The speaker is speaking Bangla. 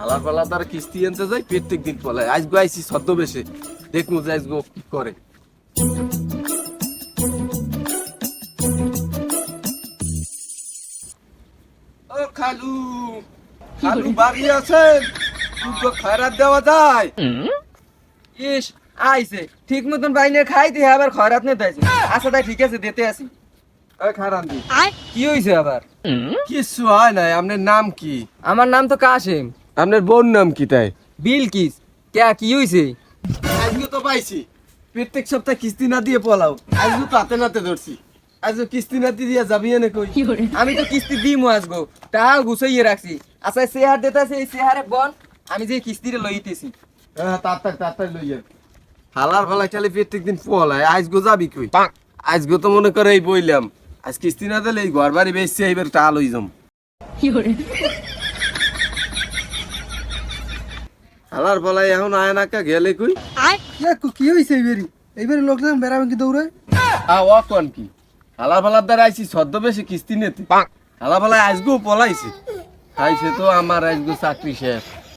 হালার পালা তার কিস্তি আনতে যাই প্রত্যেক দিন পলায়। আজগো আইসি সদ্য বেশে দেখব যে আজগো কি করে। ও খালু খালু বাড়ি আছেন দুটো খারাপ দেওয়া যায়। ইস আইছে ঠিক মতন বাইনে খাই দিয়ে আবার খয়রাত নিতে আইছে আচ্ছা তাই ঠিক আছে দিতে আসি। কি হইছে আবার? কিছু হয় নাই আপনার নাম কি? আমার নাম তো কাশেম। আপনার বোন নাম কি তাই? বিলকিস। কে কি হইছে? আজকে তো পাইছি। প্রত্যেক সপ্তাহে কিস্তি না দিয়ে পলাও। আজকে তো হাতে নাতে ধরছি। আজকে কিস্তি না দিয়ে যাবি এনে কই? আমি তো কিস্তি দিমু আসব টাকা গুছাইয়ে রাখছি। আচ্ছা শেয়ার দিতে আছে এই শেয়ারে বন আমি যে কিস্তিটা লইতেছি। হ্যাঁ তাড়াতাড়ি তাড়াতাড়ি লইয়া হালার ফালা খালি প্রত্যেক দিন পলায়। আজগো যাবি কই? আজগো তো মনে করে এই বইলাম। আজ কিস্তি না দিলে এই ঘর বাড়ি বেশি এইবার টাকা লই যাম। হালার ফালাই এখন আয় না কা গেলে কই? দেখো কি এবারে এবারে লোক লোকজন বেড়াবে কি দৌড়ায়? আ ও কোন কি? হালা ফালার দ্বারা আইছি সদ্য বেশি কিস্তি নেতে। হালা ফালাই আজগো পলাইছে। খাইছে তো আমার আজগো চাকরি শেষ।